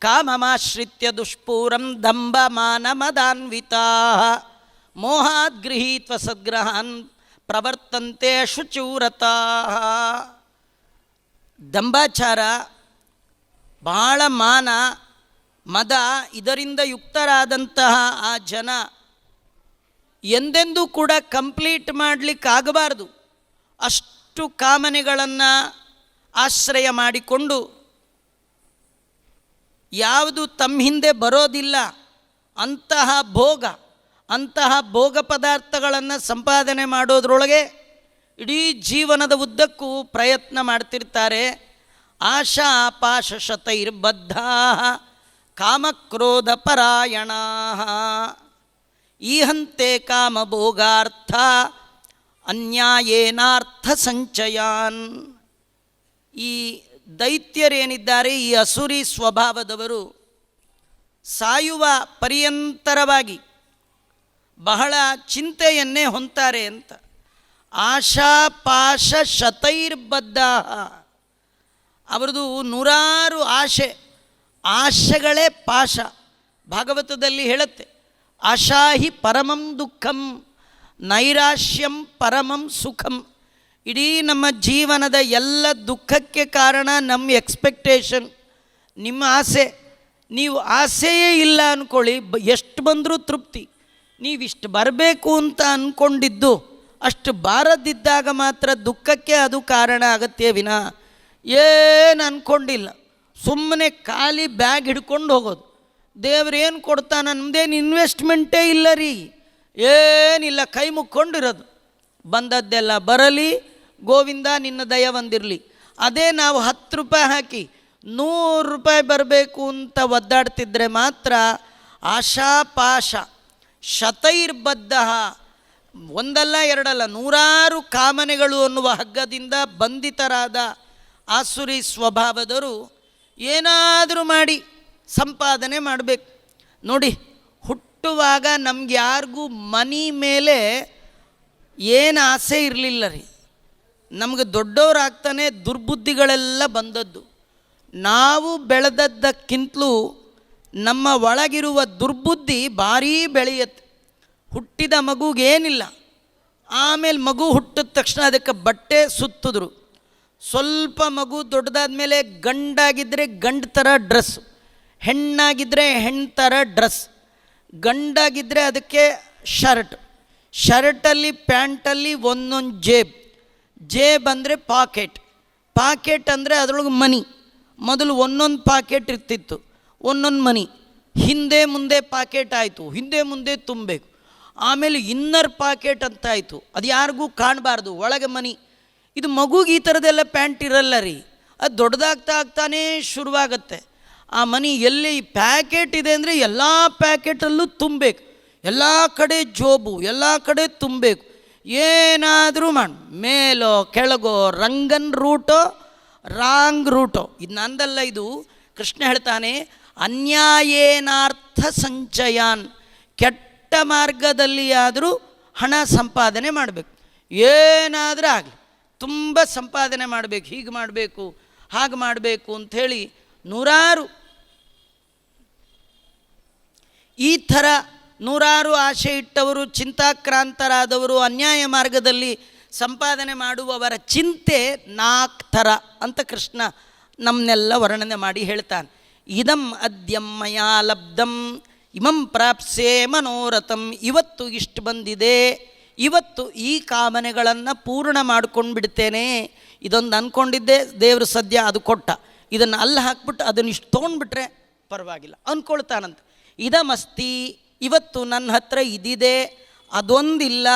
ಕಾಮಮಾಶ್ರಿತ್ಯ ದುಷ್ಪೂರಂ ದಂಭ ಮದಾನ್ವಿತಾ ಮೋಹಾತ್ ಗೃಹೀತ್ವ ಸದ್ಗ್ರಹಾನ್ ಪ್ರವರ್ತಂತೆ ಶುಚೂರತಾ ದಂಬಾಚಾರ ಬಹಳ ಮಾನ, ಮದ ಇದರಿಂದ ಯುಕ್ತರಾದಂತಹ ಆ ಜನ ಎಂದೆಂದೂ ಕೂಡ ಕಂಪ್ಲೀಟ್ ಮಾಡಲಿಕ್ಕಾಗಬಾರ್ದು. ಅಷ್ಟು ಕಾಮನೆಗಳನ್ನು ಆಶ್ರಯ ಮಾಡಿಕೊಂಡು ಯಾವುದು ತಮ್ಮ ಹಿಂದೆ ಬರೋದಿಲ್ಲ, ಅಂತಹ ಭೋಗ ಅಂತಹ ಭೋಗ ಪದಾರ್ಥಗಳನ್ನು ಸಂಪಾದನೆ ಮಾಡೋದ್ರೊಳಗೆ ಇಡೀ ಜೀವನದ ಉದ್ದಕ್ಕೂ ಪ್ರಯತ್ನ ಮಾಡ್ತಿರ್ತಾರೆ. ಆಶಾ ಪಾಶ ಶತೈರ್ಬದ್ಧ ಕಾಮಕ್ರೋಧ ಪರಾಯಣ ಈಹಂತೆ ಕಾಮಭೋಗಾರ್ಥ ಅನ್ಯಾಯೇನಾರ್ಥ ಸಂಚಯಾನ್. ಈ ದೈತ್ಯರೇನಿದ್ದಾರೆ ಈ ಅಸುರಿ ಸ್ವಭಾವದವರು ಸಾಯುವ ಪರ್ಯಂತರವಾಗಿ ಬಹಳ ಚಿಂತೆಯನ್ನೇ ಹೊಂತಾರೆ ಅಂತ. ಆಶಾಪಾಶ ಶತೈರ್ಬದ್ಧ ಅವರದು ನೂರಾರು ಆಶೆ, ಆಶೆಗಳೇ ಪಾಶ. ಭಾಗವತದಲ್ಲಿ ಹೇಳುತ್ತೆ, ಆಶಾಹಿ ಪರಮಂ ದುಃಖಂ, ನೈರಾಶ್ಯಂ ಪರಮಂ ಸುಖಂ. ಇಡೀ ನಮ್ಮ ಜೀವನದ ಎಲ್ಲ ದುಃಖಕ್ಕೆ ಕಾರಣ ನಮ್ಮ ಎಕ್ಸ್ಪೆಕ್ಟೇಷನ್ ನಿಮ್ಮ ಆಸೆ. ನೀವು ಆಸೆಯೇ ಇಲ್ಲ ಅಂದ್ಕೊಳ್ಳಿ ಬ, ಎಷ್ಟು ಬಂದರೂ ತೃಪ್ತಿ. ನೀವಿಷ್ಟು ಬರಬೇಕು ಅಂತ ಅಂದ್ಕೊಂಡಿದ್ದು ಅಷ್ಟು ಬಾರದಿದ್ದಾಗ ಮಾತ್ರ ದುಃಖಕ್ಕೆ ಅದು ಕಾರಣ ಆಗತ್ತೆ ವಿನ. ಏನು ಅಂದ್ಕೊಂಡಿಲ್ಲ ಸುಮ್ಮನೆ ಖಾಲಿ ಬ್ಯಾಗ್ ಹಿಡ್ಕೊಂಡು ಹೋಗೋದು. ದೇವ್ರೇನು ಕೊಡ್ತಾನ ನಮ್ಮದೇನು ಇನ್ವೆಸ್ಟ್ಮೆಂಟೇ ಇಲ್ಲ ರೀ. ಏನಿಲ್ಲ, ಕೈ ಮುಕ್ಕೊಂಡಿರೋದು. ಬಂದದ್ದೆಲ್ಲ ಬರಲಿ ಗೋವಿಂದ ನಿನ್ನ ದಯ ಒಂದಿರಲಿ ಅದೇ ನಾವು ಹತ್ತು ರೂಪಾಯಿ ಹಾಕಿ ನೂರು ರೂಪಾಯಿ ಬರಬೇಕು ಅಂತ ಒದ್ದಾಡ್ತಿದ್ರೆ ಮಾತ್ರ ಆಶಾಪಾಶ, ಶತೈರ್ಬದ್ಧ, ಒಂದಲ್ಲ ಎರಡಲ್ಲ ನೂರಾರು ಕಾಮನೆಗಳು ಅನ್ನುವ ಹಗ್ಗದಿಂದ ಬಂಧಿತರಾದ ಆಸುರಿ ಸ್ವಭಾವದರು ಏನಾದರೂ ಮಾಡಿ ಸಂಪಾದನೆ ಮಾಡಬೇಕು. ನೋಡಿ, ಹುಟ್ಟುವಾಗ ನಮ್ಗೆ ಯಾರಿಗೂ ಮನಿ ಮೇಲೆ ಏನು ಆಸೆ ಇರಲಿಲ್ಲ ರೀ. ನಮಗೆ ದೊಡ್ಡವರಾಗ್ತಾನೆ ದುರ್ಬುದ್ಧಿಗಳೆಲ್ಲ ಬಂದದ್ದು. ನಾವು ಬೆಳೆದದ್ದಕ್ಕಿಂತಲೂ ನಮ್ಮ ಒಳಗಿರುವ ದುರ್ಬುದ್ಧಿ ಭಾರೀ ಬೆಳೆಯುತ್ತೆ. ಹುಟ್ಟಿದ ಮಗುಗೇನಿಲ್ಲ. ಆಮೇಲೆ ಮಗು ಹುಟ್ಟಿದ ತಕ್ಷಣ ಅದಕ್ಕೆ ಬಟ್ಟೆ ಸುತ್ತಿದ್ರು. ಸ್ವಲ್ಪ ಮಗು ದೊಡ್ಡದಾದ ಮೇಲೆ ಗಂಡಾಗಿದ್ದರೆ ಗಂಡ ಥರ ಡ್ರೆಸ್ ಹೆಣ್ಣಾಗಿದ್ದರೆ ಹೆಣ್ಣು ಥರ ಡ್ರೆಸ್ ಗಂಡಾಗಿದ್ದರೆ ಅದಕ್ಕೆ ಶರ್ಟ್. ಶರ್ಟಲ್ಲಿ, ಪ್ಯಾಂಟಲ್ಲಿ ಒಂದೊಂದು ಜೇಬ್. ಜೇಬ್ ಅಂದರೆ ಪಾಕೆಟ್. ಪಾಕೆಟ್ ಅಂದರೆ ಅದರೊಳಗೆ ಮನಿ. ಮೊದಲು ಒಂದೊಂದು ಪಾಕೆಟ್ ಇರ್ತಿತ್ತು. ಒಂದೊಂದು ಮನಿ. ಹಿಂದೆ ಮುಂದೆ ಪಾಕೆಟ್ ಆಯಿತು. ಹಿಂದೆ ಮುಂದೆ ತುಂಬಬೇಕು. ಆಮೇಲೆ ಇನ್ನರ್ ಪಾಕೆಟ್ ಅಂತ ಆಯಿತು. ಅದು ಯಾರಿಗೂ ಕಾಣಬಾರ್ದು. ಒಳಗೆ ಮನಿ. ಇದು ಮಗುಗೆ ಈ ಥರದೆಲ್ಲ ಪ್ಯಾಂಟ್ ಇರಲ್ಲ ರೀ. ಅದು ದೊಡ್ಡದಾಗ್ತಾ ಆಗ್ತಾನೇ ಶುರುವಾಗತ್ತೆ. ಆ ಮನಿ ಎಲ್ಲಿ ಪ್ಯಾಕೆಟ್ ಇದೆ ಅಂದರೆ ಎಲ್ಲ ಪ್ಯಾಕೆಟಲ್ಲೂ ತುಂಬಬೇಕು. ಎಲ್ಲ ಕಡೆ ಜೋಬು, ಎಲ್ಲ ಕಡೆ ತುಂಬಬೇಕು. ಏನಾದರೂ ಮಾಡಿ. ಮೇಲೋ, ಕೆಳಗೋ, ರಂಗನ್ ರೂಟೋ, ರಾಂಗ್ ರೂಟೋ. ಇದು ನಂದಲ್ಲ ಇದು. ಕೃಷ್ಣ ಹೇಳ್ತಾನೆ, ಅನ್ಯಾಯೇನಾರ್ಥ ಸಂಚಯಾನ್. ಕೆಟ್ಟ ಮಾರ್ಗದಲ್ಲಿ ಆದರೂ ಹಣ ಸಂಪಾದನೆ ಮಾಡಬೇಕು. ಏನಾದರೂ ಆಗಲಿ, ತುಂಬ ಸಂಪಾದನೆ ಮಾಡಬೇಕು, ಹೀಗೆ ಮಾಡಬೇಕು, ಹಾಗೆ ಮಾಡಬೇಕು ಅಂಥೇಳಿ ನೂರಾರು ಈ ಥರ ನೂರಾರು ಆಶೆ ಇಟ್ಟವರು, ಚಿಂತಾಕ್ರಾಂತರಾದವರು, ಅನ್ಯಾಯ ಮಾರ್ಗದಲ್ಲಿ ಸಂಪಾದನೆ ಮಾಡುವವರ ಚಿಂತೆ ನಾಲ್ಕು ಥರ ಅಂತ ಕೃಷ್ಣ ನಮ್ಮನ್ನೆಲ್ಲ ವರ್ಣನೆ ಮಾಡಿ ಹೇಳ್ತಾನೆ. ಇದಂ ಅದ್ಯಂ ಮಯಾ ಲಬ್ಧಂ, ಇಮಂ ಪ್ರಾಪ್ಸೆ ಮನೋರಥಂ, ಇವತ್ತು ಇಷ್ಟು ಬಂದಿದೆ, ಇವತ್ತು ಈ ಕಾಮನೆಗಳನ್ನು ಪೂರ್ಣ ಮಾಡ್ಕೊಂಡು ಬಿಡ್ತೇನೆ ಇದೊಂದು ಅಂದ್ಕೊಂಡಿದ್ದೆ ದೇವರು ಸದ್ಯ ಅದು ಕೊಟ್ಟ. ಇದನ್ನು ಅಲ್ಲಿ ಹಾಕ್ಬಿಟ್ಟು ಅದನ್ನು ಇಷ್ಟು ತೊಗೊಂಡ್ಬಿಟ್ರೆ ಪರವಾಗಿಲ್ಲ. ಅಂದ್ಕೊಳ್ತಾನಂತ ಇದಮಸ್ತಿ ಇವತ್ತು ನನ್ನ ಹತ್ರ ಇದಿದೆ, ಅದೊಂದಿಲ್ಲ,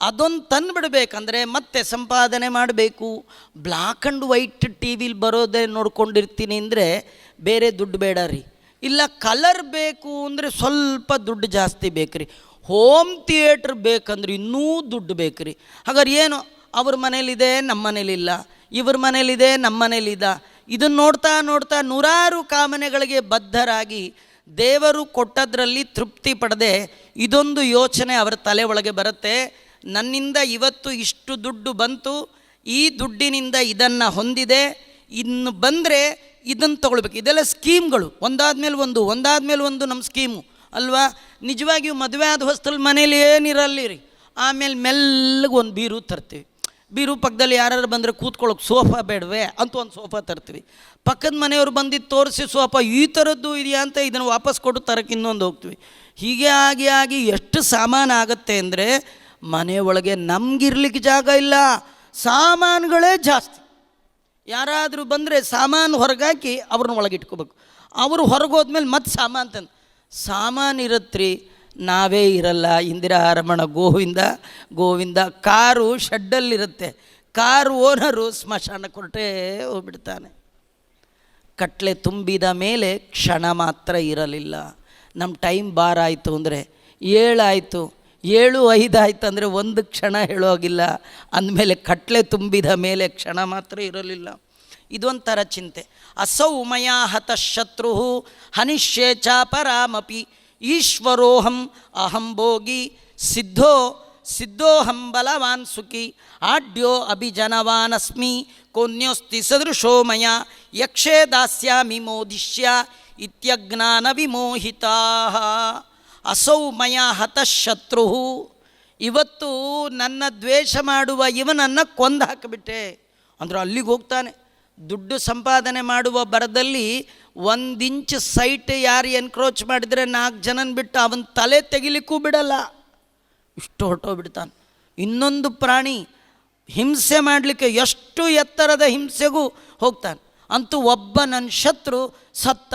ಅದೊಂದು ತಂದುಬಿಡ್ಬೇಕಂದ್ರೆ ಮತ್ತೆ ಸಂಪಾದನೆ ಮಾಡಬೇಕು. ಬ್ಲ್ಯಾಕ್ ಆ್ಯಂಡ್ ವೈಟ್ ಟಿ ವಿಲಿ ಬರೋದೇ ನೋಡ್ಕೊಂಡಿರ್ತೀನಿ ಅಂದರೆ ಬೇರೆ ದುಡ್ಡು ಬೇಡ ರೀ. ಇಲ್ಲ ಕಲರ್ ಬೇಕು ಅಂದರೆ ಸ್ವಲ್ಪ ದುಡ್ಡು ಜಾಸ್ತಿ ಬೇಕು ರೀ. ಹೋಮ್ ಥಿಯೇಟ್ರ್ ಬೇಕಂದ್ರೆ ಇನ್ನೂ ದುಡ್ಡು ಬೇಕು ರೀ. ಹಾಗಾದ್ರೆ ಏನು? ಅವ್ರ ಮನೇಲಿದೆ, ನಮ್ಮ ಮನೇಲಿಲ್ಲ. ಇವ್ರ ಮನೇಲಿದೆ, ನಮ್ಮ ಮನೇಲಿದ. ಇದನ್ನು ನೋಡ್ತಾ ನೋಡ್ತಾ ನೂರಾರು ಕಾಮನೆಗಳಿಗೆ ಬದ್ಧರಾಗಿ ದೇವರು ಕೊಟ್ಟದ್ರಲ್ಲಿ ತೃಪ್ತಿ ಪಡದೆ ಇದೊಂದು ಯೋಚನೆ ಅವರ ತಲೆ ಒಳಗೆ ಬರುತ್ತೆ. ನನ್ನಿಂದ ಇವತ್ತು ಇಷ್ಟು ದುಡ್ಡು ಬಂತು, ಈ ದುಡ್ಡಿನಿಂದ ಇದನ್ನು ಹೊಂದಿದೆ, ಇನ್ನು ಬಂದರೆ ಇದನ್ನು ತೊಗೊಳ್ಬೇಕು. ಇದೆಲ್ಲ ಸ್ಕೀಮ್ಗಳು. ಒಂದಾದ್ಮೇಲೆ ಒಂದು ಒಂದಾದ್ಮೇಲೆ ಒಂದು ನಮ್ಮ ಸ್ಕೀಮು. ಅಲ್ವಾ? ನಿಜವಾಗಿಯೂ ಮದುವೆ ಆದ ಹೊಸ್ತಲ್ಲಿ ಮನೇಲಿ ಏನಿರಲ್ಲಿರಿ ಆಮೇಲೆ ಮೆಲ್ಲಗೆ ಒಂದು ಬೀರು ತರ್ತೀವಿ. ಬೀರು ಪಕ್ಕದಲ್ಲಿ ಯಾರು ಬಂದರೆ ಕೂತ್ಕೊಳ್ಳೋಕೆ ಸೋಫಾ ಬೇಡವೆ ಅಂತ ಒಂದು ಸೋಫಾ ತರ್ತೀವಿ. ಪಕ್ಕದ ಮನೆಯವರು ಬಂದಿದ್ದು ತೋರಿಸಿ ಸೋಫಾ, ಈ ಥರದ್ದು ಇದೆಯಾ ಅಂತ ಇದನ್ನು ವಾಪಸ್ ಕೊಟ್ಟು ತರಕ್ಕೆ ಇನ್ನೊಂದು ಹೋಗ್ತೀವಿ. ಹೀಗೆ ಆಗಿ ಆಗಿ ಎಷ್ಟು ಸಾಮಾನು ಆಗುತ್ತೆ ಅಂದರೆ ಮನೆ ಒಳಗೆ ನಮಗಿರ್ಲಿಕ್ಕೆ ಜಾಗ ಇಲ್ಲ, ಸಾಮಾನುಗಳೇ ಜಾಸ್ತಿ. ಯಾರಾದರೂ ಬಂದರೆ ಸಾಮಾನು ಹೊರಗಾಕಿ ಅವ್ರನ್ನ ಒಳಗೆ ಇಟ್ಕೋಬೇಕು ಅವರು ಹೊರಗೆ ಹೋದ್ಮೇಲೆ ಮತ್ತೆ ಸಾಮಾನು ತಂದು. ಸಾಮಾನು ಇರತ್ರಿ ನಾವೇ ಇರಲ್ಲ ಇಂದಿರಾ ರಮಣ ಗೋವಿಂದ ಗೋವಿಂದ ಕಾರು ಶೆಡ್ಡಲ್ಲಿರುತ್ತೆ. ಕಾರು ಓನರು ಸ್ಮಶಾನ ಕೊರಟೇ ಹೋಗ್ಬಿಡ್ತಾನೆ. ಕಟ್ಲೆ ತುಂಬಿದ ಮೇಲೆ ಕ್ಷಣ ಮಾತ್ರ ಇರಲಿಲ್ಲ. ನಮ್ಮ ಟೈಮ್ ಬಾರ್ ಆಯಿತು ಅಂದರೆ ಏಳಾಯಿತು ಏಳು ಐದು ಆಯ್ತು ಅಂದರೆ ಒಂದು ಕ್ಷಣ ಹೇಳೋಗಿಲ್ಲ. ಅಂದಮೇಲೆ ಕಟ್ಲೆ ತುಂಬಿದ ಮೇಲೆ ಕ್ಷಣ ಮಾತ್ರ ಇರಲಿಲ್ಲ. ಇದೊಂಥರ ಚಿಂತೆ. ಅಸೌ ಹತಶತ್ರು ಹತ ಶತ್ರು ಹನಿಷ್ಯೇ ಚಾಪರಾಮಪಿ ಈಶ್ವರೋಹಂ ಅಹಂ ಭೋಗಿ ಸಿದ್ಧೋ ಸಿದ್ಧೋಹಂ ಬಲವಾನ್ ಸುಖಿ ಆಡ್ಯೋ ಅಭಿಜನವಾನಸ್ಮಿ ಕೋನ್ಯೋಸ್ತಿ ಸದೃಶೋ ಮಯ ಯಕ್ಷೇ ದಾಸ್ಯಾಮಿ ಮೋದಿಷ್ಯ ಇತ್ಯಜ್ಞಾನ ವಿಮೋಹಿತಾ. ಅಸೌ ಮಯ ಹತಶತ್ರು ಇವತ್ತು ನನ್ನ ದ್ವೇಷ ಮಾಡುವ ಇವನನ್ನು ಕೊಂದು ಹಾಕಿಬಿಟ್ಟೆ. ಅಂದ್ರೆ ಅಲ್ಲಿಗೆ ಹೋಗ್ತಾನೆ. ದುಡ್ಡು ಸಂಪಾದನೆ ಮಾಡುವ ಬರದಲ್ಲಿ ಒಂದಿಂಚ್ ಸೈಟ್ ಯಾರು ಎನ್ಕ್ರೋಚ್ ಮಾಡಿದರೆ ನಾಲ್ಕು ಜನನ ಬಿಟ್ಟು ಅವನ ತಲೆ ತೆಗಿಲಿಕ್ಕೂ ಬಿಡಲ್ಲ. ಇಷ್ಟು ಹೊರಟೋಗ್ಬಿಡ್ತಾನೆ. ಇನ್ನೊಂದು ಪ್ರಾಣಿ ಹಿಂಸೆ ಮಾಡಲಿಕ್ಕೆ ಎಷ್ಟು ಎತ್ತರದ ಹಿಂಸೆಗೂ ಹೋಗ್ತಾನೆ. ಅಂತೂ ಒಬ್ಬ ನನ್ನ ಶತ್ರು ಸತ್ತ.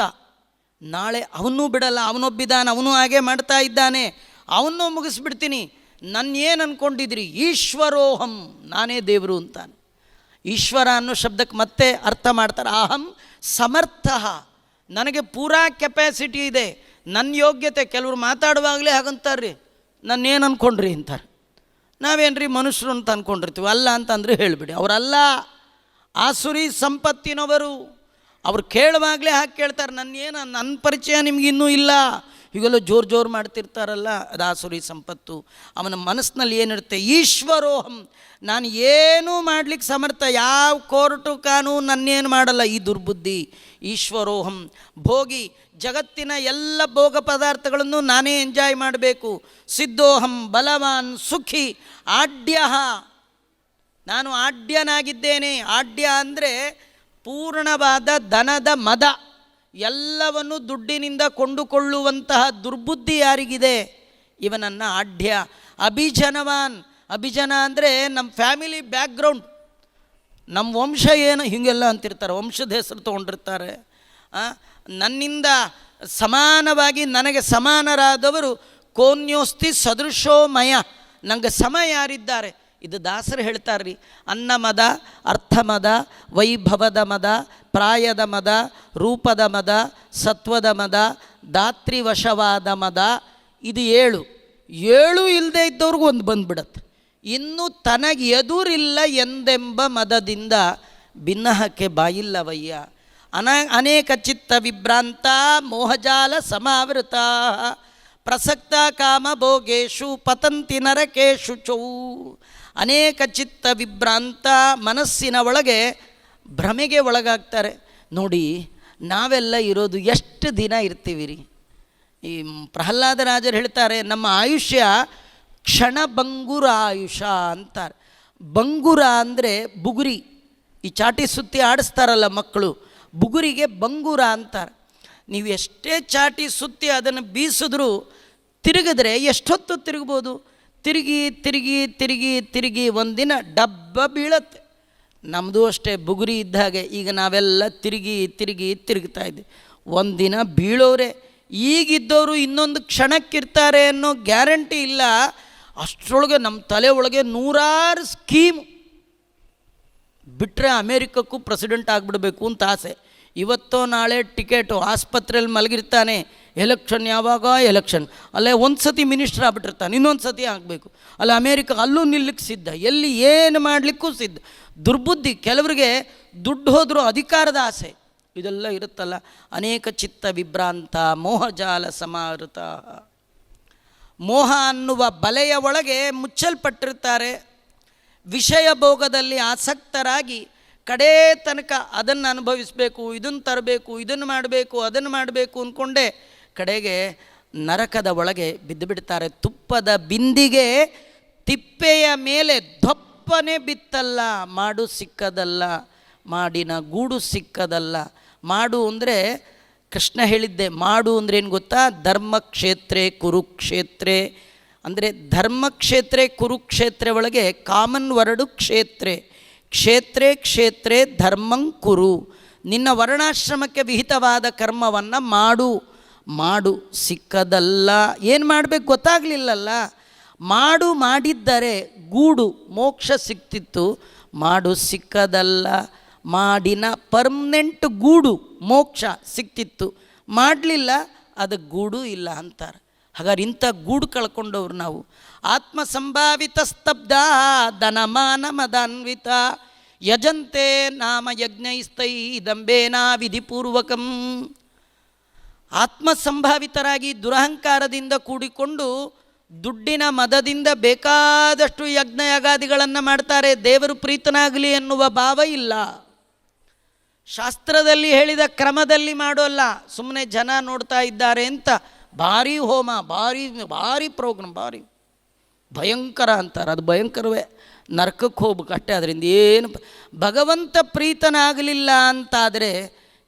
ನಾಳೆ ಅವನೂ ಬಿಡಲ್ಲ ಅವನೊಬ್ಬಿದ್ದಾನೆ ಅವನು ಹಾಗೆ ಮಾಡ್ತಾ ಇದ್ದಾನೆ. ಅವನ್ನೂ ಮುಗಿಸ್ಬಿಡ್ತೀನಿ. ನನ್ನ ಏನು ಅಂದ್ಕೊಂಡಿದ್ರಿ ಈಶ್ವರೋಹಂ, ನಾನೇ ದೇವರು ಅಂತಾನೆ. ಈಶ್ವರ ಅನ್ನೋ ಶಬ್ದಕ್ಕೆ ಮತ್ತೆ ಅರ್ಥ ಮಾಡ್ತಾರೆ. ಅಹಂ ಸಮರ್ಥ. ನನಗೆ ಪೂರಾ ಕೆಪ್ಯಾಸಿಟಿ ಇದೆ. ನನ್ನ ಯೋಗ್ಯತೆ ಕೆಲವರು ಮಾತಾಡುವಾಗಲೇ ಹಾಗಂತಾರ್ರಿ. ನನ್ನೇನು ಅಂದ್ಕೊಂಡ್ರಿ ಅಂತಾರೆ. ನಾವೇನ್ರಿ ಮನುಷ್ಯರು ಅಂತ ಅಂದ್ಕೊಂಡಿರ್ತೀವಿ ಅಲ್ಲ ಅಂತಂದರೆ ಹೇಳಿಬಿಡಿ. ಅವರಲ್ಲ ಆಸುರಿ ಸಂಪತ್ತಿನವರು. ಅವ್ರು ಕೇಳುವಾಗಲೇ ಹಾಕಿ ಕೇಳ್ತಾರೆ. ನನ್ನ ಏನು ನನ್ನ ಪರಿಚಯ ನಿಮ್ಗೆ ಇನ್ನೂ ಇಲ್ಲ. ಹೀಗೆಲ್ಲ ಜೋರು ಜೋರು ಮಾಡ್ತಿರ್ತಾರಲ್ಲ. ಅದು ಆಸುರಿ ಸಂಪತ್ತು. ಅವನ ಮನಸ್ಸಿನಲ್ಲಿ ಏನಿರುತ್ತೆ? ಈಶ್ವರೋಹಂ. ನಾನು ಏನೂ ಮಾಡ್ಲಿಕ್ಕೆ ಸಮರ್ಥ. ಯಾವ ಕೋರ್ಟು ಕಾನೂನು ನನ್ನೇನು ಮಾಡಲ್ಲ. ಈ ದುರ್ಬುದ್ಧಿ. ಈಶ್ವರೋಹಂ. ಭೋಗಿ, ಜಗತ್ತಿನ ಎಲ್ಲ ಭೋಗ ಪದಾರ್ಥಗಳನ್ನು ನಾನೇ ಎಂಜಾಯ್ ಮಾಡಬೇಕು. ಸಿದ್ಧೋಹಂ, ಬಲವಾನ್, ಸುಖಿ ಆಡ್ಯ ನಾನು ಆಡ್ಯನಾಗಿದ್ದೇನೆ. ಆಡ್ಯ ಅಂದರೆ ಪೂರ್ಣವಾದ ದನದ ಮದ. ಎಲ್ಲವನ್ನು ದುಡ್ಡಿನಿಂದ ಕೊಂಡುಕೊಳ್ಳುವಂತಹ ದುರ್ಬುದ್ಧಿ ಯಾರಿಗಿದೆ? ಇವನನ್ನು ಆಡ್ಯ. ಅಭಿಜನವಾನ್. ಅಭಿಜನ ಅಂದರೆ ನಮ್ಮ ಫ್ಯಾಮಿಲಿ ಬ್ಯಾಕ್ಗ್ರೌಂಡ್. ನಮ್ಮ ವಂಶ ಏನು ಹೀಗೆಲ್ಲ ಅಂತಿರ್ತಾರೆ, ವಂಶದ ಹೆಸರು ತೊಗೊಂಡಿರ್ತಾರೆ. ನನ್ನಿಂದ ಸಮಾನವಾಗಿ ನನಗೆ ಸಮಾನರಾದವರು ಕೋನ್ಯೋಸ್ತಿ ಸದೃಶೋಮಯ. ನನಗೆ ಸಮ ಯಾರಿದ್ದಾರೆ? ಇದು ದಾಸರು ಹೇಳ್ತಾರ್ರಿ, ಅನ್ನ ಮದ, ಅರ್ಥ ಮದ, ವೈಭವದ ಮದ, ಪ್ರಾಯದ ಮದ, ರೂಪದ ಮದ, ಸತ್ವದ ಮದ ದಾತ್ರಿವಶವಾದ ಮದ. ಇದು ಏಳು. ಏಳು ಇಲ್ಲದೆ ಇದ್ದವ್ರಿಗೂ ಒಂದು ಬಂದ್ಬಿಡತ್ತೆ. ಇನ್ನು ತನಗೆ ಎದುರಿಲ್ಲ ಎಂದೆಂಬ ಮದದಿಂದ ಭಿನ್ನಹಕ್ಕೆ ಬಾಯಿಲ್ಲವಯ್ಯ. ಅನ ಅನೇಕ ಚಿತ್ತ ವಿಭ್ರಾಂತ, ಮೋಹಜಾಲ ಸಮಾವೃತ. ಪ್ರಸಕ್ತ ಕಾಮ ಭೋಗೇಶು, ಪತಂತಿ ನರಕೇಶು ಚೌ. ಅನೇಕ ಚಿತ್ತ ವಿಭ್ರಾಂತ ಮನಸ್ಸಿನ ಒಳಗೆ ಭ್ರಮೆಗೆ ಒಳಗಾಗ್ತಾರೆ. ನೋಡಿ, ನಾವೆಲ್ಲ ಇರೋದು ಎಷ್ಟು ದಿನ ಇರ್ತೀವಿ ರೀ ಈ ಪ್ರಹ್ಲಾದ ರಾಜರು ಹೇಳ್ತಾರೆ, ನಮ್ಮ ಆಯುಷ್ಯ ಕ್ಷಣ ಬಂಗುರ ಆಯುಷ ಅಂತಾರೆ. ಬಂಗುರ ಅಂದರೆ ಬುಗುರಿ. ಈ ಚಾಟಿ ಸುತ್ತಿ ಆಡಿಸ್ತಾರಲ್ಲ ಮಕ್ಕಳು, ಬುಗುರಿಗೆ ಬಂಗುರ ಅಂತಾರೆ. ನೀವು ಎಷ್ಟೇ ಚಾಟಿ ಸುತ್ತಿ ಅದನ್ನು ಬೀಸಿದ್ರೂ ತಿರುಗಿದ್ರೆ ಎಷ್ಟೊತ್ತು ತಿರುಗ್ಬೋದು? ತಿರುಗಿ ತಿರುಗಿ ತಿರುಗಿ ತಿರುಗಿ ಒಂದಿನ ಡಬ್ಬ ಬೀಳತ್ತೆ. ನಮ್ಮದು ಅಷ್ಟೇ ಬುಗುರಿ ಇದ್ದ ಹಾಗೆ ಈಗ ನಾವೆಲ್ಲ ತಿರುಗಿ ತಿರುಗಿ ತಿರುಗ್ತಾ ಇದ್ವಿ. ಒಂದಿನ ಬೀಳೋರೆ. ಈಗಿದ್ದವರು ಇನ್ನೊಂದು ಕ್ಷಣಕ್ಕಿರ್ತಾರೆ ಅನ್ನೋ ಗ್ಯಾರಂಟಿ ಇಲ್ಲ. ಅಷ್ಟರೊಳಗೆ ನಮ್ಮ ತಲೆ ಒಳಗೆ ನೂರಾರು ಸ್ಕೀಮ್ ಬಿಟ್ಟರೆ ಅಮೇರಿಕಕ್ಕೂ ಪ್ರೆಸಿಡೆಂಟ್ ಆಗಿಬಿಡಬೇಕು ಅಂತ ಆಸೆ. ಇವತ್ತೋ ನಾಳೆ ಟಿಕೆಟು ಆಸ್ಪತ್ರೆಯಲ್ಲಿ ಮಲಗಿರ್ತಾನೆ ಎಲೆಕ್ಷನ್ ಯಾವಾಗ? ಎಲೆಕ್ಷನ್ ಅಲ್ಲೇ ಒಂದು ಸತಿ ಮಿನಿಸ್ಟರ್ ಆಗ್ಬಿಟ್ಟಿರ್ತಾನೆ ಇನ್ನೊಂದು ಸತಿ ಆಗಬೇಕು. ಅಲ್ಲ, ಅಮೇರಿಕ ಅಲ್ಲೂ ನಿಲ್ಲಕ್ಕೆ ಸಿದ್ಧ, ಎಲ್ಲಿ ಏನು ಮಾಡಲಿಕ್ಕೂ ಸಿದ್ಧ. ದುರ್ಬುದ್ಧಿ, ಕೆಲವರಿಗೆ ದುಡ್ಡು ಹೋದರೂ ಅಧಿಕಾರದ ಆಸೆ. ಇದೆಲ್ಲ ಇರುತ್ತಲ್ಲ, ಅನೇಕ ಚಿತ್ತ ವಿಭ್ರಾಂತ, ಮೋಹಜಾಲ ಸಮಾವೃತ. ಮೋಹ ಅನ್ನುವ ಬಲೆಯ ಒಳಗೆ ಮುಚ್ಚಲ್ಪಟ್ಟಿರ್ತಾರೆ ವಿಷಯ ಭೋಗದಲ್ಲಿ ಆಸಕ್ತರಾಗಿ ಕಡೇ ತನಕ ಅದನ್ನು ಅನುಭವಿಸಬೇಕು, ಇದನ್ನು ತರಬೇಕು, ಇದನ್ನು ಮಾಡಬೇಕು, ಅದನ್ನು ಮಾಡಬೇಕು ಅಂದ್ಕೊಂಡೆ ಕಡೆಗೆ ನರಕದ ಒಳಗೆ ಬಿದ್ದು ಬಿಡ್ತಾರೆ. ತುಪ್ಪದ ಬಿಂದಿಗೆ ತಿಪ್ಪೆಯ ಮೇಲೆ ದೊಪ್ಪನೆ ಬಿತ್ತಲ್ಲ, ಮಾಡು ಸಿಕ್ಕದಲ್ಲ, ಮಾಡಿನ ಗೂಡು ಸಿಕ್ಕದಲ್ಲ. ಮಾಡು ಅಂದರೆ ಕೃಷ್ಣ ಹೇಳಿದ್ದೆ, ಮಾಡು ಅಂದ್ರೆ ಏನು ಗೊತ್ತಾ ಧರ್ಮಕ್ಷೇತ್ರೆ ಕುರುಕ್ಷೇತ್ರೆ. ಅಂದರೆ ಧರ್ಮಕ್ಷೇತ್ರೆ ಕುರುಕ್ಷೇತ್ರ ಒಳಗೆ ಕಾಮನ್ ವರ್ಡು ಕ್ಷೇತ್ರೆ. ಕ್ಷೇತ್ರೇ ಕ್ಷೇತ್ರೇ ಧರ್ಮಂ ಕುರು. ನಿನ್ನ ವರ್ಣಾಶ್ರಮಕ್ಕೆ ವಿಹಿತವಾದ ಕರ್ಮವನ್ನು ಮಾಡು. ಮಾಡು ಸಿಕ್ಕದಲ್ಲ. ಏನು ಮಾಡಬೇಕು ಗೊತ್ತಾಗಲಿಲ್ಲಲ್ಲ. ಮಾಡು ಮಾಡಿದ್ದರೆ ಗೂಡು, ಮೋಕ್ಷ ಸಿಕ್ತಿತ್ತು. ಮಾಡು ಸಿಕ್ಕದಲ್ಲ. ಮಾಡಿನ ಪರ್ಮನೆಂಟ್ ಗೂಡು ಮೋಕ್ಷ ಸಿಕ್ತಿತ್ತು. ಮಾಡಲಿಲ್ಲ, ಅದು ಗೂಡು ಇಲ್ಲ ಅಂತಾರೆ. ಹಾಗಾದ್ರೆ ಇಂಥ ಗೂಡು ಕಳ್ಕೊಂಡವ್ರು ನಾವು. ಆತ್ಮ ಸಂಭಾವಿತ ಸ್ತಬ್ಧ ಧನಮಾನ ಮದಾನ್ವಿತ. ಯಜಂತೆ ನಾಮ ಯಜ್ಞೈಸ್ತೈ ದಂಬೇನಾ ವಿಧಿಪೂರ್ವಕಂ. ಆತ್ಮ ಸಂಭಾವಿತರಾಗಿ ದುರಹಂಕಾರದಿಂದ ಕೂಡಿಕೊಂಡು ದುಡ್ಡಿನ ಮದದಿಂದ ಬೇಕಾದಷ್ಟು ಯಜ್ಞ ಯಗಾದಿಗಳನ್ನು ಮಾಡ್ತಾರೆ. ದೇವರು ಪ್ರೀತನಾಗಲಿ ಎನ್ನುವ ಭಾವ ಇಲ್ಲ. ಶಾಸ್ತ್ರದಲ್ಲಿ ಹೇಳಿದ ಕ್ರಮದಲ್ಲಿ ಮಾಡೋಲ್ಲ. ಸುಮ್ಮನೆ ಜನ ನೋಡ್ತಾ ಇದ್ದಾರೆ ಅಂತ ಭಾರಿ ಹೋಮ, ಭಾರಿ ಭಾರಿ ಪ್ರೋಗ್ರಾಮ್, ಭಾರಿ. ಭಯಂಕರ ಅಂತಾರೆ. ಅದು ಭಯಂಕರವೇ. ನರ್ಕಕ್ಕೆ ಹೋಗ್ಬೇಕು ಅಷ್ಟೇ ಅದರಿಂದ ಏನು ಭಗವಂತ ಪ್ರೀತನಾಗಲಿಲ್ಲ ಅಂತಾದರೆ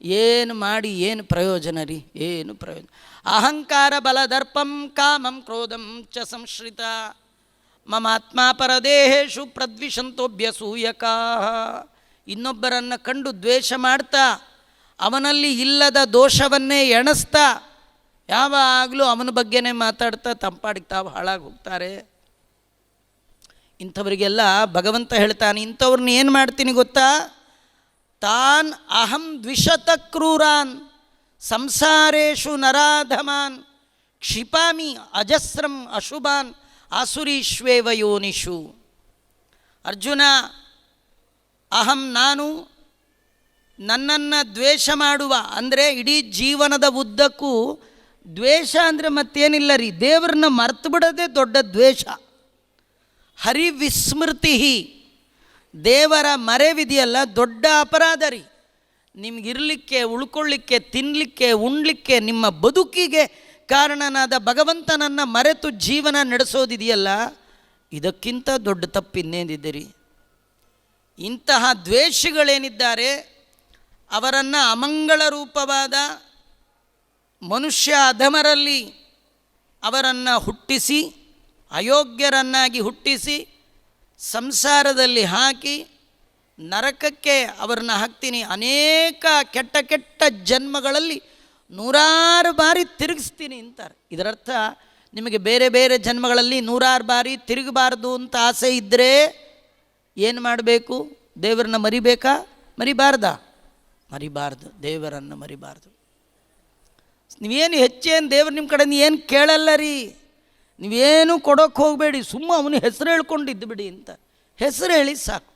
ಏನು ಮಾಡಿ, ಏನು ಪ್ರಯೋಜನ ರೀ? ಏನು ಪ್ರಯೋಜನ? ಅಹಂಕಾರ, ಬಲದರ್ಪಂ, ಕಾಮಂ, ಕ್ರೋಧಂ ಚ ಸಂಶ್ರಿತ. ಮಮಾತ್ಮ ಪರದೇಹೇಶು ಪ್ರದ್ವಿಷಂತೋಭ್ಯಸೂಯಕಾ. ಇನ್ನೊಬ್ಬರನ್ನು ಕಂಡು ದ್ವೇಷ ಮಾಡ್ತಾ, ಅವನಲ್ಲಿ ಇಲ್ಲದ ದೋಷವನ್ನೇ ಎಣಿಸ್ತಾ, ಯಾವಾಗಲೂ ಅವನ ಬಗ್ಗೆನೇ ಮಾತಾಡ್ತಾ ತಂಪಾಡಿಗೆ ತಾವು ಹಾಳಾಗಿ ಹೋಗ್ತಾರೆ ಇಂಥವರಿಗೆಲ್ಲ ಭಗವಂತ ಹೇಳ್ತಾನೆ ಇಂಥವ್ರನ್ನ ಏನು ಮಾಡ್ತೀನಿ ಗೊತ್ತಾ? ತಾನ್ ಅಹಂ ದ್ವಿಷತ ಕ್ರೂರಾನ್, ಸಂಸಾರೇಶು ನರಾಧಮಾನ್, ಕ್ಷಿಪಾಮಿ ಅಜಸ್ರಂ ಅಶುಭಾನ್, ಆಸುರೀಶ್ವೇವ ಯೋನಿಷು. ಅರ್ಜುನ ಅಹಂ ನಾನು ನನ್ನನ್ನು ದ್ವೇಷ ಮಾಡುವ, ಅಂದರೆ ಇಡೀ ಜೀವನದ ಉದ್ದಕ್ಕೂ ದ್ವೇಷ ಅಂದರೆ ಮತ್ತೇನಿಲ್ಲ ರೀ. ದೇವ್ರನ್ನ ಮರ್ತು ಬಿಡೋದೇ ದೊಡ್ಡ ದ್ವೇಷ. ಹರಿವಿಸ್ಮೃತಿ ದೇವರ ಮರೆವಿದೆಯಲ್ಲ ದೊಡ್ಡ ಅಪರಾಧ ರೀ. ನಿಮಗಿರಲಿಕ್ಕೆ, ಉಳ್ಕೊಳ್ಳಿಕ್ಕೆ ತಿನ್ನಲಿಕ್ಕೆ ಉಣ್ಲಿಕ್ಕೆ, ನಿಮ್ಮ ಬದುಕಿಗೆ ಕಾರಣನಾದ ಭಗವಂತನನ್ನು ಮರೆತು ಜೀವನ ನಡೆಸೋದಿದೆಯಲ್ಲ, ಇದಕ್ಕಿಂತ ದೊಡ್ಡ ತಪ್ಪಿನ್ನೇನಿದ್ದೀರಿ ಇಂತಹ ದ್ವೇಷಗಳೇನಿದ್ದಾರೆ, ಅವರನ್ನು ಅಮಂಗಳ ರೂಪವಾದ ಮನುಷ್ಯ ಅಧಮರಲ್ಲಿ ಅವರನ್ನು ಹುಟ್ಟಿಸಿ, ಅಯೋಗ್ಯರನ್ನಾಗಿ ಹುಟ್ಟಿಸಿ, ಸಂಸಾರದಲ್ಲಿ ಹಾಕಿ, ನರಕಕ್ಕೆ ಅವರನ್ನ ಹಾಕ್ತೀನಿ, ಅನೇಕ ಕೆಟ್ಟ ಕೆಟ್ಟ ಜನ್ಮಗಳಲ್ಲಿ ನೂರಾರು ಬಾರಿ ತಿರುಗಿಸ್ತೀನಿ ಅಂತಾರೆ. ಇದರರ್ಥ, ನಿಮಗೆ ಬೇರೆ ಬೇರೆ ಜನ್ಮಗಳಲ್ಲಿ ನೂರಾರು ಬಾರಿ ತಿರುಗಬಾರ್ದು ಅಂತ ಆಸೆ ಇದ್ದರೆ ಏನು ಮಾಡಬೇಕು? ದೇವರನ್ನ ಮರಿಬೇಕಾ? ಮರಿಬಾರ್ದ? ಮರಿಬಾರ್ದು. ದೇವರನ್ನು ಮರಿಬಾರ್ದು. ನೀವೇನು ಹೆಚ್ಚೇನು ದೇವರು ನಿಮ್ಮ ಕಡೆ ಏನು ಕೇಳಲ್ಲ ರೀ. ನೀವೇನು ಕೊಡೋಕ್ಕೆ ಹೋಗಬೇಡಿ. ಸುಮ್ಮ ಅವನು ಹೆಸರು ಹೇಳ್ಕೊಂಡಿದ್ದು ಬಿಡಿ ಅಂತ. ಹೆಸರು ಹೇಳಿ ಸಾಕು.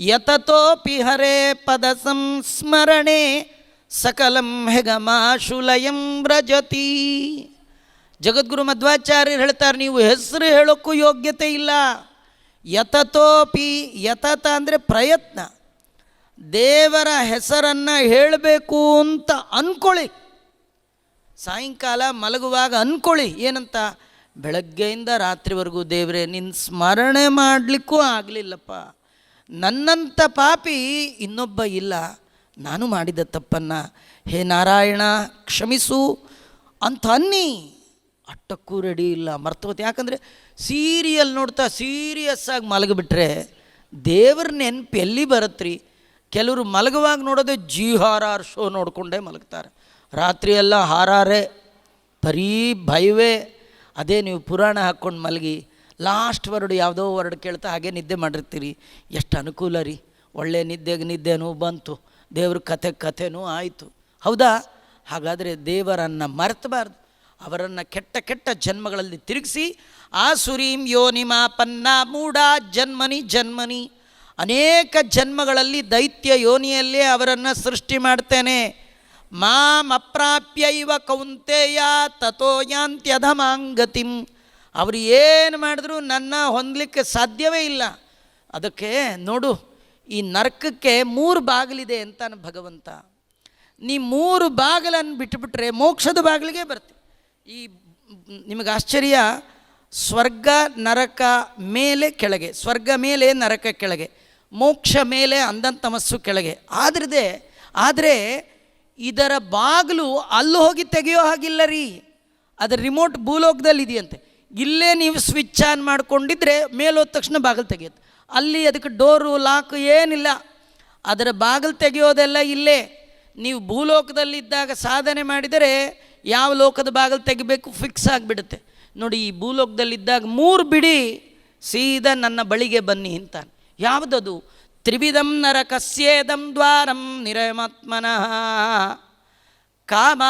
ಯತತೋ ಪಿಹರೇ ಪದ ಸಂಸ್ಮರಣೆ ಸಕಲಂ ಹೆಗಮಾಶುಲಯಂ ವ್ರಜತಿ. ಜಗದ್ಗುರು ಮಧ್ವಾಚಾರ್ಯರು ಹೇಳ್ತಾರೆ, ನೀವು ಹೆಸರು ಹೇಳೋಕ್ಕೂ ಯೋಗ್ಯತೆ ಇಲ್ಲ. ಯತತೋಪಿ ಯತತ ಅಂದರೆ ಪ್ರಯತ್ನ. ದೇವರ ಹೆಸರನ್ನು ಹೇಳಬೇಕು ಅಂತ ಅಂದ್ಕೊಳ್ಳಿ ಸಾಯಂಕಾಲ ಮಲಗುವಾಗ ಅಂದ್ಕೊಳ್ಳಿ ಏನಂತ? ಬೆಳಗ್ಗೆಯಿಂದ ರಾತ್ರಿವರೆಗೂ ದೇವರೇ ನಿನ್ನ ಸ್ಮರಣೆ ಮಾಡಲಿಕ್ಕೂ ಆಗಲಿಲ್ಲಪ್ಪ. ನನ್ನಂಥ ಪಾಪಿ ಇನ್ನೊಬ್ಬ ಇಲ್ಲ. ನಾನು ಮಾಡಿದ ತಪ್ಪನ್ನು. ಹೇ ನಾರಾಯಣ, ಕ್ಷಮಿಸು ಅಂತ ಅನ್ನಿ. ಅಟ್ಟಕ್ಕೂ ರೆಡಿ ಇಲ್ಲ. ಮರ್ತೋತು ಯಾಕಂದರೆ ಸೀರಿಯಲ್ ನೋಡ್ತಾ ಸೀರಿಯಸ್ ಆಗಿ ಮಲಗಿಬಿಟ್ರೆ ದೇವ್ರ ನೆನಪು ಎಲ್ಲಿ ಬರುತ್ತ್ರಿ ಕೆಲವರು ಮಲಗುವಾಗ ನೋಡೋದೇ ಜಿ ಹಾರಾರ್ ಶೋ ನೋಡಿಕೊಂಡೇ ಮಲಗ್ತಾರೆ. ರಾತ್ರಿ ಎಲ್ಲ ಹಾರಾರೆ, ಬರೀ ಭಯವೇ. ಅದೇ ನೀವು ಪುರಾಣ ಹಾಕ್ಕೊಂಡು ಮಲಗಿ ಲಾಸ್ಟ್ ವರ್ಡ್ ಯಾವುದೋ ವರ್ಡ್ ಕೇಳ್ತಾ ಹಾಗೆ ನಿದ್ದೆ ಮಾಡಿರ್ತೀರಿ. ಎಷ್ಟು ಅನುಕೂಲ ರೀ. ಒಳ್ಳೆ ನಿದ್ದೆಗೆ ನಿದ್ದೆನೂ ಬಂತು. ದೇವ್ರ ಕಥೆ ಕಥೆನೂ ಆಯಿತು. ಹೌದಾ? ಹಾಗಾದರೆ ದೇವರನ್ನು ಮರೆತಬಾರ್ದು. ಅವರನ್ನು ಕೆಟ್ಟ ಕೆಟ್ಟ ಜನ್ಮಗಳಲ್ಲಿ ತಿರುಗಿಸಿ, ಆ ಸುರೀಂ ಯೋನಿಮಾಪನ್ನ ಮೂಢ ಜನ್ಮನಿ ಜನ್ಮನಿ. ಅನೇಕ ಜನ್ಮಗಳಲ್ಲಿ ದೈತ್ಯ ಯೋನಿಯಲ್ಲೇ ಅವರನ್ನು ಸೃಷ್ಟಿ ಮಾಡ್ತೇನೆ. ಮಾಂ ಅಪ್ರಾಪ್ಯ ಇವ ಕೌಂತೆಯ ತಥೋ ಯಾಂತ್ಯಧಮಾಂಗತಿಂ. ಅವರು ಏನು ಮಾಡಿದ್ರು ನನ್ನ ಹೊಂದಲಿಕ್ಕೆ ಸಾಧ್ಯವೇ ಇಲ್ಲ. ಅದಕ್ಕೆ ನೋಡು, ಈ ನರಕಕ್ಕೆ ಮೂರು ಬಾಗಿಲಿದೆ ಅಂತಾನೆ ಭಗವಂತ. ನೀ ಮೂರು ಬಾಗಿಲನ್ನು ಬಿಟ್ಟುಬಿಟ್ರೆ ಮೋಕ್ಷದ ಬಾಗಿಲಿಗೆ ಬರ್ತಿ. ಈ ನಿಮಗೆ ಆಶ್ಚರ್ಯ, ಸ್ವರ್ಗ ನರಕ ಮೇಲೆ ಕೆಳಗೆ, ಸ್ವರ್ಗ ಮೇಲೆ ನರಕ ಕೆಳಗೆ, ಮೋಕ್ಷ ಮೇಲೆ ಅಂದಂತಮಸ್ಸು ಕೆಳಗೆ. ಆದ್ರದೆ, ಆದರೆ ಇದರ ಬಾಗಿಲು ಅಲ್ಲಿ ಹೋಗಿ ತೆಗೆಯೋ ಹಾಗಿಲ್ಲ ರೀ. ಅದರ ರಿಮೋಟ್ ಭೂಲೋಕದಲ್ಲಿ ಇದೆಯಂತೆ ಇಲ್ಲೇ ನೀವು ಸ್ವಿಚ್ ಆನ್ ಮಾಡ್ಕೊಂಡಿದ್ರೆ ಮೇಲೋದ ತಕ್ಷಣ ಬಾಗಿಲು ತೆಗೆಯುತ್ತೆ. ಅಲ್ಲಿ ಅದಕ್ಕೆ ಡೋರು ಲಾಕ್ ಏನಿಲ್ಲ. ಅದರ ಬಾಗಿಲು ತೆಗೆಯೋದೆಲ್ಲ ಇಲ್ಲೇ. ನೀವು ಭೂಲೋಕದಲ್ಲಿದ್ದಾಗ ಸಾಧನೆ ಮಾಡಿದರೆ ಯಾವ ಲೋಕದ ಬಾಗಿಲು ತೆಗಿಬೇಕು ಫಿಕ್ಸ್ ಆಗಿಬಿಡುತ್ತೆ. ನೋಡಿ, ಈ ಭೂಲೋಕದಲ್ಲಿದ್ದಾಗ ಮೂರು ಬಿಡಿ ಸೀದಾ ನನ್ನ ಬಳಿಗೆ ಬನ್ನಿ ಅಂತ ಯಾವುದದು? ತ್ರಿವಿಧಂ ನರಕಸ್ಯೇದಂ ದ್ವಾರಂ ನಿರಮಾತ್ಮನಃ ಕಾಮ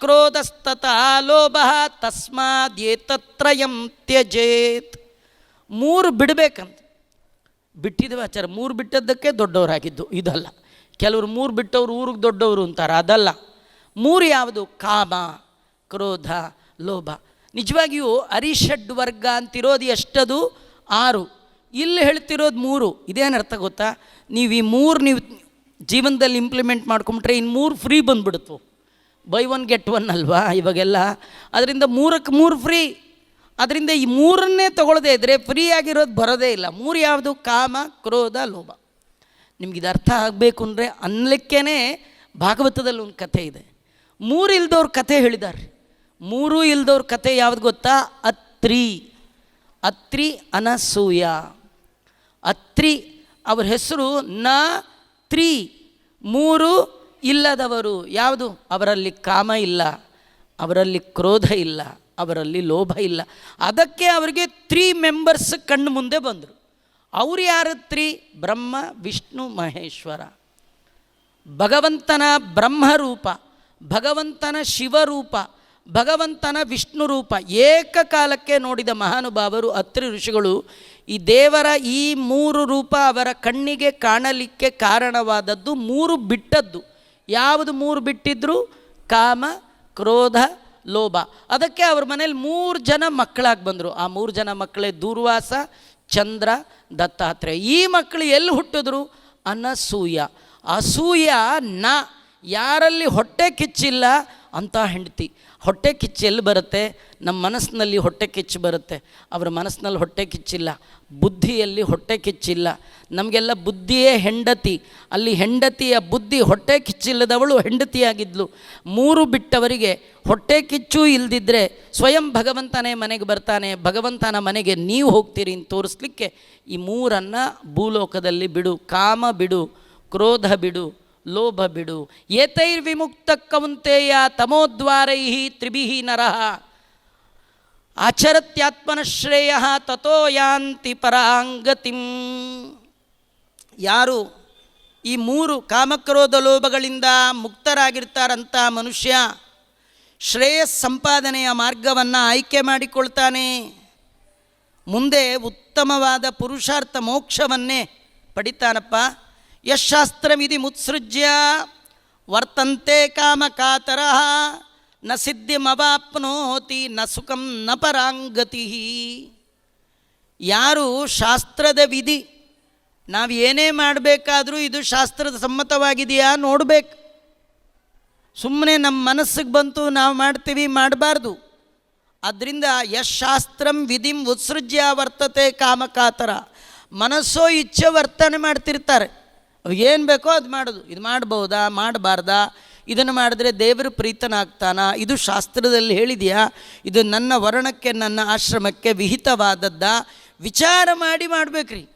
ಕ್ರೋಧಸ್ತತಾ ಲೋಭ ತಸ್ಮಾದೇತತ್ರಯಂ ತ್ಯಜೇತ್. ಮೂರು ಬಿಡಬೇಕಂತ. ಬಿಟ್ಟಿದ್ವಿ ಆಚಾರ ಮೂರು ಬಿಟ್ಟದ್ದಕ್ಕೆ ದೊಡ್ಡವರಾಗಿದ್ದು, ಇದಲ್ಲ. ಕೆಲವರು ಮೂರು ಬಿಟ್ಟವರು ಊರಿಗೆ ದೊಡ್ಡವರು ಅಂತಾರೆ, ಅದಲ್ಲ. ಮೂರು ಯಾವುದು? ಕಾಮ, ಕ್ರೋಧ, ಲೋಭ. ನಿಜವಾಗಿಯೂ ಅರಿಷಡ್ ವರ್ಗ ಅಂತಿರೋದು ಎಷ್ಟದು? ಆರು. ಇಲ್ಲಿ ಹೇಳ್ತಿರೋದು ಮೂರು. ಇದೇನು ಅರ್ಥ ಗೊತ್ತಾ? ನೀವು ಈ ಮೂರು ನೀವು ಜೀವನದಲ್ಲಿ ಇಂಪ್ಲಿಮೆಂಟ್ ಮಾಡ್ಕೊಂಬಿಟ್ರೆ ಇನ್ನು ಮೂರು ಫ್ರೀ ಬಂದ್ಬಿಡುತ್ತೆ ಬೈ ಒನ್ ಗೆಟ್ ಒನ್ ಅಲ್ವಾ ಇವಾಗೆಲ್ಲ? ಅದರಿಂದ ಮೂರಕ್ಕೆ ಮೂರು ಫ್ರೀ ಅದರಿಂದ ಈ ಮೂರನ್ನೇ ತಗೊಳ್ಳದೇ ಇದ್ದರೆ ಫ್ರೀ ಆಗಿರೋದು ಬರೋದೇ ಇಲ್ಲ. ಮೂರು ಯಾವುದು? ಕಾಮ, ಕ್ರೋಧ, ಲೋಭ. ನಿಮ್ಗೆ ಇದು ಅರ್ಥ ಆಗಬೇಕು ಅಂದರೆ ಅನ್ಲಿಕ್ಕೇ ಭಾಗವತದಲ್ಲಿ ಒಂದು ಕಥೆ ಇದೆ. ಮೂರು ಇಲ್ದವ್ರ ಕಥೆ ಹೇಳಿದ್ದಾರೆ ಮೂರು ಇಲ್ದವ್ರ ಕಥೆ ಯಾವ್ದು ಗೊತ್ತಾ? ಅತ್ರಿ. ಅತ್ರಿ ಅನಸೂಯ. ಅತ್ರಿ ಅವ್ರ ಹೆಸರು ನ ತ್ರಿ. ಮೂರು ಇಲ್ಲದವರು ಯಾವುದು? ಅವರಲ್ಲಿ ಕಾಮ ಇಲ್ಲ, ಅವರಲ್ಲಿ ಕ್ರೋಧ ಇಲ್ಲ, ಅವರಲ್ಲಿ ಲೋಭ ಇಲ್ಲ. ಅದಕ್ಕೆ ಅವರಿಗೆ ತ್ರೀ ಮೆಂಬರ್ಸ್ ಕಣ್ಣು ಮುಂದೆ ಬಂದರು. ಅವ್ರು ಯಾರು ತ್ರೀ? ಬ್ರಹ್ಮ, ವಿಷ್ಣು, ಮಹೇಶ್ವರ. ಭಗವಂತನ ಬ್ರಹ್ಮರೂಪ ಭಗವಂತನ ಶಿವರೂಪ, ಭಗವಂತನ ವಿಷ್ಣು ರೂಪ ಏಕಕಾಲಕ್ಕೆ ನೋಡಿದ ಮಹಾನುಭಾವರು ಅತ್ರಿ ಋಷಿಗಳು, ಈ ದೇವರ ಈ ಮೂರು ರೂಪ ಅವರ ಕಣ್ಣಿಗೆ ಕಾಣಲಿಕ್ಕೆ ಕಾರಣವಾದದ್ದು ಮೂರು ಬಿಟ್ಟದ್ದು. ಯಾವುದು ಮೂರು ಬಿಟ್ಟಿದ್ರು? ಕಾಮ, ಕ್ರೋಧ, ಲೋಭ. ಅದಕ್ಕೆ ಅವ್ರ ಮನೇಲಿ ಮೂರು ಜನ ಮಕ್ಕಳಾಗಿ ಬಂದರು. ಆ ಮೂರು ಜನ ಮಕ್ಕಳೇ ದುರ್ವಾಸ, ಚಂದ್ರ, ದತ್ತಾತ್ರೇಯ. ಈ ಮಕ್ಕಳು ಎಲ್ಲಿ ಹುಟ್ಟಿದ್ರು? ಅನಸೂಯ. ಅಸೂಯ ನ. ಯಾರಲ್ಲಿ ಹೊಟ್ಟೆ ಕಿಚ್ಚಿಲ್ಲ ಅಂತ ಹೆಂಡತಿ. ಹೊಟ್ಟೆ ಕಿಚ್ಚು ಎಲ್ಲಿ ಬರುತ್ತೆ? ನಮ್ಮ ಮನಸ್ಸಿನಲ್ಲಿ ಹೊಟ್ಟೆ ಕಿಚ್ಚು ಬರುತ್ತೆ. ಅವರ ಮನಸ್ಸಿನಲ್ಲಿ ಹೊಟ್ಟೆ ಕಿಚ್ಚಿಲ್ಲ. ಬುದ್ಧಿಯಲ್ಲಿ ಹೊಟ್ಟೆ ಕಿಚ್ಚಿಲ್ಲ. ನಮಗೆಲ್ಲ ಬುದ್ಧಿಯೇ ಹೆಂಡತಿ. ಅಲ್ಲಿ ಹೆಂಡತಿಯ ಬುದ್ಧಿ ಹೊಟ್ಟೆ ಕಿಚ್ಚಿಲ್ಲದವಳು ಹೆಂಡತಿಯಾಗಿದ್ಲು. ಮೂರು ಬಿಟ್ಟವರಿಗೆ ಹೊಟ್ಟೆ ಕಿಚ್ಚು ಇಲ್ದಿದ್ರೆ ಸ್ವಯಂ ಭಗವಂತನೇ ಮನೆಗೆ ಬರ್ತಾನೆ. ಭಗವಂತನ ಮನೆಗೆ ನೀವು ಹೋಗ್ತೀರಿ ಅಂತ ತೋರಿಸ್ಲಿಕ್ಕೆ ಈ ಮೂರನ್ನು ಭೂಲೋಕದಲ್ಲಿ ಬಿಡು. ಕಾಮ ಬಿಡು. ಕ್ರೋಧ ಬಿಡು. ಲೋಭ ಬಿಡು. ಏತೈರ್ವಿಮುಕ್ತ ಕೌಂತೆಯ ತಮೋದ್ವಾರೈ ತ್ರಿಭಿಹಿ ನರಃ. ಆಚರತ್ಯಾತ್ಮನ ಶ್ರೇಯ ತಥೋ ಯಾಂತಿ ಪರಾಂಗತಿಂ. ಯಾರು ಈ ಮೂರು ಕಾಮಕ್ರೋಧ ಲೋಭಗಳಿಂದ ಮುಕ್ತರಾಗಿರ್ತಾರಂಥ ಮನುಷ್ಯ ಶ್ರೇಯಸ್ ಸಂಪಾದನೆಯ ಮಾರ್ಗವನ್ನು ಆಯ್ಕೆ ಮಾಡಿಕೊಳ್ತಾನೆ. ಮುಂದೆ ಉತ್ತಮವಾದ ಪುರುಷಾರ್ಥ ಮೋಕ್ಷವನ್ನೇ ಪಡಿತಾನಪ್ಪ. ಯಶಾಸ್ತ್ರಮಿತಿ ಮುತ್ಸೃಜ್ಯ, ವರ್ತಂತೆ ಕಾಮಕಾತರ, ನ ಸಿದ್ಧಿಮವಾಪ್ನೋತಿ ನ ಸುಖಂ ನ ಪರಾಂಗತಿ. ಯಾರು ಶಾಸ್ತ್ರದ ವಿಧಿ, ನಾವು ಏನೇ ಮಾಡಬೇಕಾದರೂ ಇದು ಶಾಸ್ತ್ರದ ಸಮ್ಮತವಾಗಿದೆಯಾ ನೋಡಬೇಕು. ಸುಮ್ಮನೆ ನಮ್ಮ ಮನಸ್ಸಿಗೆ ಬಂತು ನಾವು ಮಾಡ್ತೀವಿ ಮಾಡಬಾರ್ದು. ಅದರಿಂದ ಯಶಾಸ್ತ್ರಂ ವಿಧಿಂ ಉತ್ಸೃಜ್ಯ ವರ್ತತೆ ಕಾಮಕಾತರ. ಮನಸ್ಸೋ ಇಚ್ಛೆ ವರ್ತನೆ ಮಾಡ್ತಿರ್ತಾರೆ. ಏನು ಬೇಕೋ ಅದು ಮಾಡೋದು. ಇದು ಮಾಡ್ಬೋದಾ ಮಾಡಬಾರ್ದಾ? ಇದನ್ನು ಮಾಡಿದ್ರೆ ದೇವರು ಪ್ರೀತನಾಗ್ತಾನ? ಇದು ಶಾಸ್ತ್ರದಲ್ಲಿ ಹೇಳಿದೆಯಾ? ಇದು ನನ್ನ ವರ್ಣಕ್ಕೆ, ನನ್ನ ಆಶ್ರಮಕ್ಕೆ ವಿಹಿತವಾದದ್ದ? ವಿಚಾರ ಮಾಡಿ ಮಾಡಬೇಕ್ರಿ.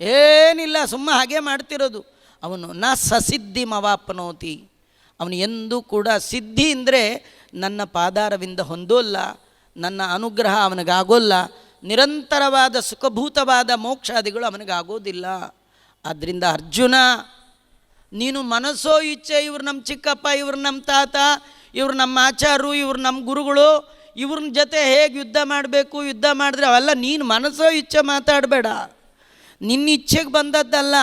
ಏನಿಲ್ಲ, ಸುಮ್ಮ ಹಾಗೆ ಮಾಡ್ತಿರೋದು. ಅವನು, ನ ಸಸಿದ್ಧಿ ಮವಾಪನೋತಿ. ಅವನು ಎಂದೂ ಕೂಡ ಸಿದ್ಧಿ ಅಂದರೆ ನನ್ನ ಪಾದಾರವಿಂದ ಹೊಂದೋಲ್ಲ. ನನ್ನ ಅನುಗ್ರಹ ಅವನಿಗಾಗೋಲ್ಲ. ನಿರಂತರವಾದ ಸುಖಭೂತವಾದ ಮೋಕ್ಷಾದಿಗಳು ಅವನಿಗಾಗೋದಿಲ್ಲ. ಆದ್ದರಿಂದ ಅರ್ಜುನ, ನೀನು ಮನಸ್ಸೋ ಇಚ್ಛೆ, ಇವ್ರು ನಮ್ಮ ಚಿಕ್ಕಪ್ಪ, ಇವ್ರು ನಮ್ಮ ತಾತ, ಇವ್ರು ನಮ್ಮ ಆಚಾರು ಇವ್ರು ನಮ್ಮ ಗುರುಗಳು ಇವ್ರನ್ನ ಜೊತೆ ಹೇಗೆ ಯುದ್ಧ ಮಾಡಬೇಕು, ಯುದ್ಧ ಮಾಡಿದ್ರೆ ಅವೆಲ್ಲ ನೀನು ಮನಸ್ಸೋ ಇಚ್ಛೆ ಮಾತಾಡಬೇಡ. ನಿನ್ನ ಇಚ್ಛೆಗೆ ಬಂದದ್ದಲ್ಲ,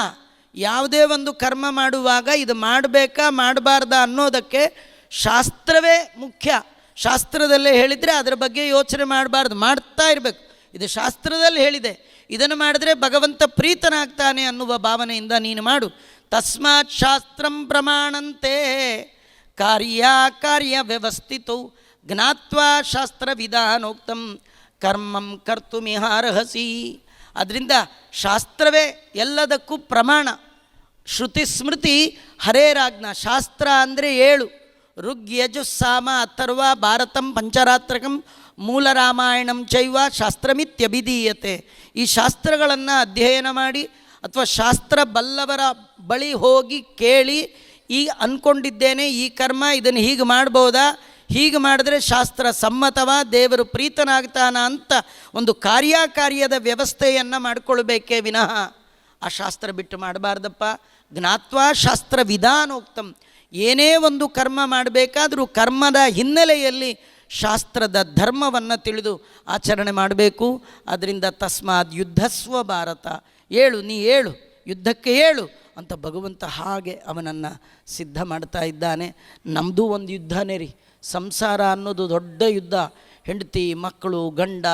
ಯಾವುದೇ ಒಂದು ಕರ್ಮ ಮಾಡುವಾಗ ಇದು ಮಾಡಬೇಕಾ, ಮಾಡಬಾರ್ದಾ ಅನ್ನೋದಕ್ಕೆ ಶಾಸ್ತ್ರವೇ ಮುಖ್ಯ. ಶಾಸ್ತ್ರದಲ್ಲೇ ಹೇಳಿದರೆ ಅದರ ಬಗ್ಗೆ ಯೋಚನೆ ಮಾಡಬಾರ್ದು, ಮಾಡ್ತಾ ಇರಬೇಕು. ಇದು ಶಾಸ್ತ್ರದಲ್ಲಿ ಹೇಳಿದೆ. ಇದನ್ನು ಮಾಡಿದ್ರೆ ಭಗವಂತ ಪ್ರೀತನಾಗ್ತಾನೆ ಅನ್ನುವ ಭಾವನೆಯಿಂದ ನೀನು ಮಾಡು. ತಸ್ಮಾತ್ ಶಾಸ್ತ್ರಂ ಪ್ರಮಾಣಂತೆ ಕಾರ್ಯ ಕಾರ್ಯ ವ್ಯವಸ್ಥಿತೌ ಜ್ಞಾತ್ವಾ ಶಾಸ್ತ್ರ ವಿಧಾನೋಕ್ತಂ ಕರ್ಮಂ ಕರ್ತುಮಿಹಾರ್ಹಸಿ. ಅದರಿಂದ ಶಾಸ್ತ್ರವೇ ಎಲ್ಲದಕ್ಕೂ ಪ್ರಮಾಣ. ಶ್ರುತಿ ಸ್ಮೃತಿ ಹರೇರಾಜ್ಞ ಶಾಸ್ತ್ರ ಅಂದರೆ ಏಳು. ಋಗ್ ಯಜುಸ್ಸಾಮ ಸಾಮ ಅಥರ್ವ ಭಾರತಂ ಪಂಚರಾತ್ರಕಂ ಮೂಲ ರಾಮಾಯಣಂ ಚೈವ ಶಾಸ್ತ್ರಮಿತ್ಯಭಿಧೀಯತೆ. ಈ ಶಾಸ್ತ್ರಗಳನ್ನು ಅಧ್ಯಯನ ಮಾಡಿ ಅಥವಾ ಶಾಸ್ತ್ರ ಬಲ್ಲವರ ಬಳಿ ಹೋಗಿ ಕೇಳಿ, ಈ ಅಂದ್ಕೊಂಡಿದ್ದೇನೆ ಈ ಕರ್ಮ ಇದನ್ನು ಹೀಗೆ ಮಾಡ್ಬೋದಾ? ಹೀಗೆ ಮಾಡಿದ್ರೆ ಶಾಸ್ತ್ರ ಸಮ್ಮತವ? ದೇವರು ಪ್ರೀತನಾಗ್ತಾನ ಅಂತ ಒಂದು ಕಾರ್ಯಕಾರ್ಯದ ವ್ಯವಸ್ಥೆಯನ್ನು ಮಾಡಿಕೊಳ್ಬೇಕೇ ವಿನಃ. ಆ ಶಾಸ್ತ್ರ ಬಿಟ್ಟು ಮಾಡಬಾರ್ದಪ್ಪ. ಜ್ಞಾತ್ವಾ ಶಾಸ್ತ್ರ ವಿಧಾನೋಕ್ತಂ ಏನೇ ಒಂದು ಕರ್ಮ ಮಾಡಬೇಕಾದರೂ ಕರ್ಮದ ಹಿನ್ನೆಲೆಯಲ್ಲಿ ಶಾಸ್ತ್ರದ ಧರ್ಮವನ್ನು ತಿಳಿದು ಆಚರಣೆ ಮಾಡಬೇಕು. ಅದರಿಂದ ತಸ್ಮಾತ್ ಯುದ್ಧಸ್ವ ಭಾರತ. ಏಳು, ನೀ ಏಳು, ಯುದ್ಧಕ್ಕೆ ಏಳು ಅಂತ ಭಗವಂತ ಹಾಗೆ ಅವನನ್ನು ಸಿದ್ಧ ಮಾಡ್ತಾ ಇದ್ದಾನೆ. ನಮ್ಮದು ಒಂದು ಯುದ್ಧನೇ ರೀ. ಸಂಸಾರ ಅನ್ನೋದು ದೊಡ್ಡ ಯುದ್ಧ. ಹೆಂಡತಿ, ಮಕ್ಕಳು, ಗಂಡ,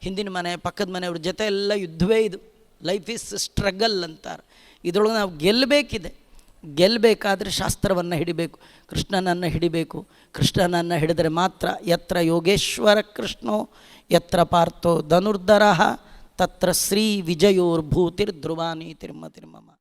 ಹಿಂದಿನ ಮನೆ, ಪಕ್ಕದ ಮನೆಯವ್ರ ಜೊತೆ ಎಲ್ಲ ಯುದ್ಧವೇ ಇದು. ಲೈಫ್ ಈಸ್ ಸ್ಟ್ರಗಲ್ ಅಂತಾರೆ. ಇದರೊಳಗೆ ನಾವು ಗೆಲ್ಲಬೇಕಿದೆ. ಗೆಲ್ಲಬೇಕಾದ್ರೆ ಶಾಸ್ತ್ರವನ್ನು ಹಿಡಿಬೇಕು. ಕೃಷ್ಣನನ್ನು ಹಿಡಿಬೇಕು. ಕೃಷ್ಣನನ್ನು ಹಿಡಿದರೆ ಮಾತ್ರ ಯತ್ರ ಯೋಗೇಶ್ವರ ಕೃಷ್ಣೋ, ಯತ್ರ ಪಾರ್ಥೋ ಧನುರ್ಧರ, ತತ್ರ ಶ್ರೀ ವಿಜಯೋರ್ಭೂತಿರ್ಧ್ರುವಾನಿ ತಿರ್ಮ ತಿರ್ಮಮ.